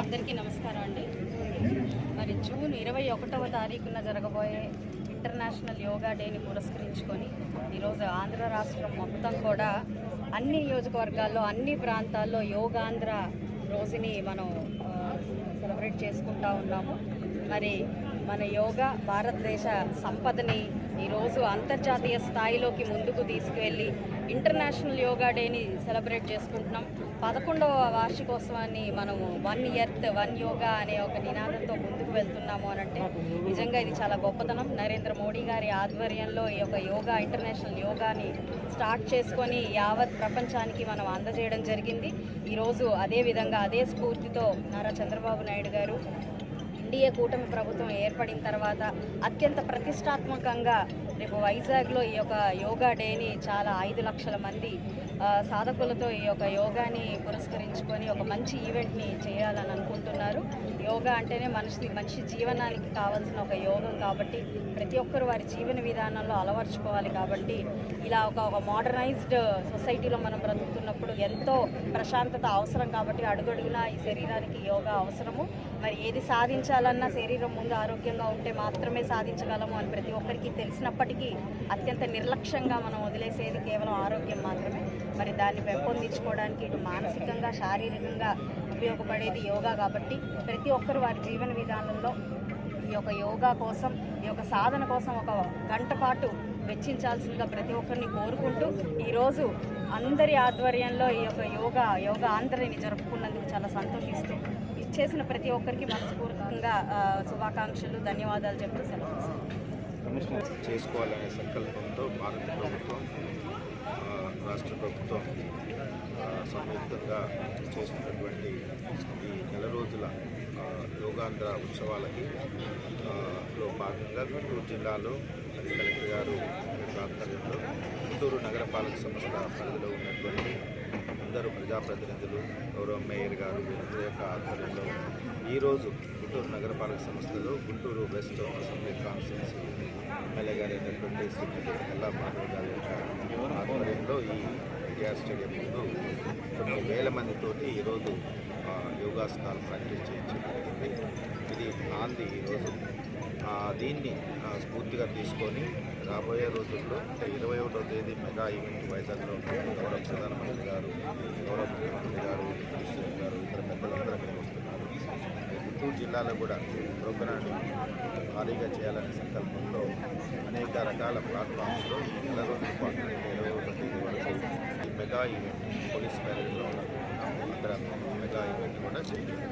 అందరికీ నమస్కారం అండి. మరి జూన్ ఇరవై ఒకటవ తారీఖున జరగబోయే ఇంటర్నేషనల్ యోగా డేని పురస్కరించుకొని ఈరోజు ఆంధ్ర రాష్ట్రం మొత్తం కూడా అన్ని నియోజకవర్గాల్లో అన్ని ప్రాంతాల్లో యోగాంధ్ర రోజుని మనం సెలబ్రేట్ చేసుకుంటా ఉన్నాము. మరి మన యోగా భారతదేశ సంపదని ఈరోజు అంతర్జాతీయ స్థాయిలోకి ముందుకు తీసుకువెళ్ళి ఇంటర్నేషనల్ యోగా డేని సెలబ్రేట్ చేసుకుంటున్నాం. పదకొండవ వార్షికోత్సవాన్ని మనము వన్ ఎర్త్ వన్ యోగా అనే ఒక నినాదంతో ముందుకు వెళ్తున్నాము అని అంటే నిజంగా ఇది చాలా గొప్పతనం. నరేంద్ర మోడీ గారి ఆధ్వర్యంలో ఈ యొక్క యోగా ఇంటర్నేషనల్ యోగాని స్టార్ట్ చేసుకొని యావత్ ప్రపంచానికి మనం అందజేయడం జరిగింది. ఈరోజు అదే విధంగా అదే స్ఫూర్తితో నారా చంద్రబాబు నాయుడు గారు ఎన్డీఏ కూటమి ప్రభుత్వం ఏర్పడిన తర్వాత అత్యంత ప్రతిష్టాత్మకంగా రేపు వైజాగ్లో ఈ యొక్క యోగా డేని చాలా ఐదు లక్షల మంది సాధకులతో ఈ యొక్క యోగాని పురస్కరించుకొని ఒక మంచి ఈవెంట్ని చేయాలని అనుకుంటున్నారు. యోగా అంటేనే మనిషి మనిషి జీవనానికి కావాల్సిన ఒక యోగం కాబట్టి ప్రతి ఒక్కరు వారి జీవన విధానంలో అలవర్చుకోవాలి కాబట్టి ఇలా ఒక ఒక మోడర్నైజ్డ్ సొసైటీలో మనం బ్రతుకుతున్నప్పుడు ఎంతో ప్రశాంతత అవసరం కాబట్టి అడుగడుగునా ఈ శరీరానికి యోగా అవసరము. మరి ఏది సాధించాలన్నా శరీరం ముందు ఆరోగ్యంగా ఉంటే మాత్రమే సాధించగలము అని ప్రతి ఒక్కరికి తెలిసినప్పటికీ అత్యంత నిర్లక్ష్యంగా మనం వదిలేసేది కేవలం ఆరోగ్యం మాత్రమే. మరి దాన్ని పెంపొందించుకోవడానికి ఇటు మానసికంగా శారీరకంగా ఉపయోగపడేది యోగా కాబట్టి ప్రతి ఒక్కరు వారి జీవన విధానంలో ఈ యొక్క యోగా కోసం ఈ యొక్క సాధన కోసం ఒక గంట పాటు వెచ్చించాల్సిందిగా ప్రతి ఒక్కరిని కోరుకుంటూ ఈరోజు అందరి ఆధ్వర్యంలో ఈ యొక్క యోగా యోగా ఆంధ్రని జరుపుకున్నందుకు చాలా సంతోషిస్తూ ఇచ్చేసిన ప్రతి ఒక్కరికి మనస్ఫూర్తిగా శుభాకాంక్షలు ధన్యవాదాలు చెప్తూ సెలవు చేసుకోవాలనే సంకల్పంతో భారత ప్రభుత్వం రాష్ట్ర ప్రభుత్వం సంయుక్తంగా చేస్తున్నటువంటి ఈ నెల రోజుల యోగాంధ్ర ఉత్సవాలకి లో భాగంగా గుంటూరు జిల్లాలో మరి కలెక్టర్ గారు యొక్క గుంటూరు నగరపాలక సంస్థ పరిధిలో ఉన్నటువంటి అందరూ ప్రజాప్రతినిధులు గౌరవ మేయర్ గారు వీరందరి యొక్క ఆధ్వర్యంలో ఈరోజు గుంటూరు నగరపాలక సంస్థలో Guntur west assembly constituency MLA garu అయినటువంటి శ్రీమతి ఎల్లా మాధవ్ గారి యొక్క ఆధ్వర్యంలో ఈ ఇండియా స్టేడియం ముందు కొన్ని వేల మందితోటి ఈరోజు యోగాసనాలు ప్రాక్టీస్ చేయించడం ఇది నాంది ఈరోజు. దీన్ని స్ఫూర్తిగా తీసుకొని రాబోయే రోజుల్లో అంటే ఇరవై ఒకటో తేదీ మెగా ఈవెంట్ వైజాగ్లో గౌరవ ప్రధానమంత్రి గారు గౌరవ ముఖ్యమంత్రి గారు కేసీఆర్ గారు ఇతర పెద్దలందరూ అక్కడికి వస్తున్నారు. గుంటూరు జిల్లాలో కూడా ప్రోగ్రాన్ని భారీగా చేయాలనే సంకల్పంలో అనేక రకాల ప్లాట్ఫామ్స్లో ఈ నెల రోజుల పాటు ఇరవై ఒకటో తేదీ వరకు ఈ మెగా ఈవెంట్ పోలీస్ ప్యారెడ్లో ఇక్కడ మెగా ఈవెంట్ కూడా జరిగింది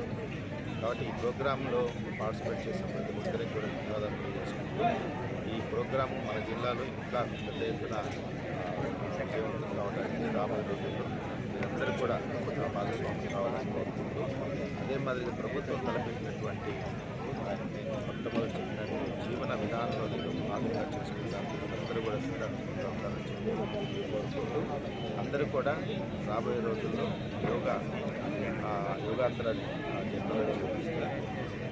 కాబట్టి ఈ ప్రోగ్రాంలో పార్టిసిపేట్ చేసిన ప్రతి ఒక్కరికి కూడా ధన్యవాదాలు తెలియజేసుకుంటూ ఈ ప్రోగ్రాము మన జిల్లాలో ఇంకా పెద్ద ఎత్తున విజయవంతం కావడానికి రాబోయే రోజుల్లో మీరందరూ కూడా కొంచెం భాగస్వామ్యం కావాలని కోరుకుంటూ అదే మాదిరిగా ప్రభుత్వం తలపెట్టినటువంటి నేను మొట్టమొదటి చెప్పినట్టు జీవన విధానంలో నేను భాగంగా చేసుకుంటాను. అందరూ కూడా శ్రీరామకృష్ణ ఉండాలని చెప్పి కోరుకుంటూ అందరూ కూడా రాబోయే రోజుల్లో యోగా ఆ,